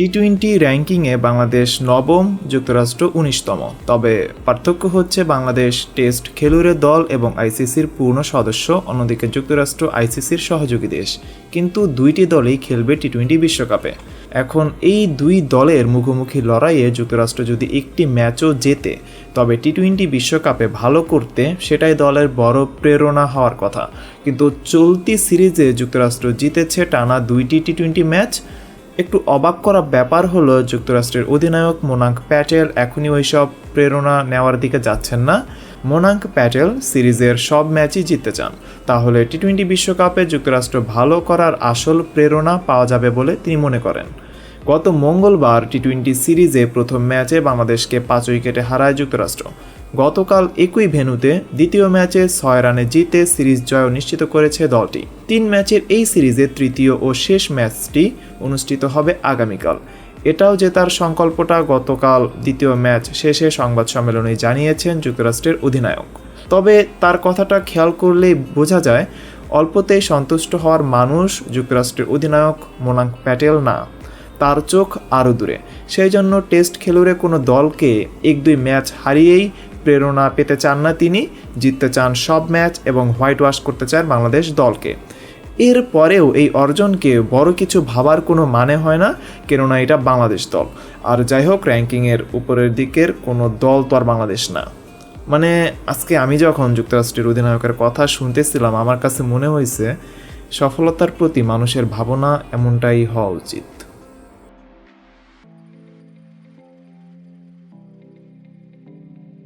T twenty র্যাঙ্কিংয়ে বাংলাদেশ নবম, যুক্তরাষ্ট্র উনিশতম। তবে পার্থক্য হচ্ছে বাংলাদেশ টেস্ট খেলুড়ে দল এবং আইসিসির পূর্ণ সদস্য, অন্যদিকে যুক্তরাষ্ট্র আইসিসির সহযোগী দেশ। কিন্তু দুইটি দলই খেলবে টি টোয়েন্টি বিশ্বকাপে। এখন এই দুই দলের মুখোমুখি লড়াইয়ে যুক্তরাষ্ট্র যদি একটি ম্যাচও জেতে, তবে টি টোয়েন্টি বিশ্বকাপে ভালো করতে সেটাই দলের বড় প্রেরণা হওয়ার কথা। কিন্তু চলতি সিরিজে যুক্তরাষ্ট্র জিতেছে টানা দুইটি টি টোয়েন্টি ম্যাচ। একটু অবাক করা ব্যাপার হলো যুক্তরাষ্ট্রের অধিনায়ক মোনাঙ্ক প্যাটেল এখনই ওইসব প্রেরণা নেওয়ার দিকে যাচ্ছেন না। মোনাঙ্ক প্যাটেল সিরিজের সব ম্যাচই জিততে চান। তাহলে টি টোয়েন্টি বিশ্বকাপে যুক্তরাষ্ট্র ভালো করার আসল প্রেরণা পাওয়া যাবে বলে তিনি মনে করেন। গত মঙ্গলবার টি টোয়েন্টি সিরিজে প্রথম ম্যাচে বাংলাদেশকে পাঁচ উইকেটে হারায় যুক্তরাষ্ট্র। গতকাল একই ভেন্যুতে দ্বিতীয় ম্যাচে ছয় রানে জিতে সিরিজ জয় নিশ্চিত করেছে দলটি। তিন ম্যাচের এই সিরিজে তৃতীয় ও শেষ ম্যাচটি অনুষ্ঠিত হবে আগামীকাল। এটাও জেতার সংকল্পটা, গতকাল দ্বিতীয় ম্যাচ শেষে সংবাদ সম্মেলনে জানিয়েছেন যুক্তরাষ্ট্রের অধিনায়ক। তবে তার কথাটা খেয়াল করলেই বোঝা যায় অল্পতেই সন্তুষ্ট হওয়ার মানুষ যুক্তরাষ্ট্রের অধিনায়ক মোনাঙ্ক প্যাটেল না। তার চোখ আরও দূরে। সেই জন্য টেস্ট খেলুড়ে কোনো দলকে এক দুই ম্যাচ হারিয়েই প্রেরণা পেতে চান না তিনি, জিততে চান সব ম্যাচ এবং হোয়াইট ওয়াশ করতে চান বাংলাদেশ দলকে। এর পরেও এই অর্জনকে বড় কিছু ভাবার কোনো মানে হয় না, কেননা এটা বাংলাদেশ দল। আর যাই হোক, র্যাঙ্কিংয়ের উপরের দিকের কোনো দল তো আর বাংলাদেশ না। মানে আজকে আমি যখন যুক্তরাষ্ট্রের অধিনায়কের কথা শুনতেছিলাম, আমার কাছে মনে হয়েছে, সফলতার প্রতি মানুষের ভাবনা এমনটাই হওয়া উচিত।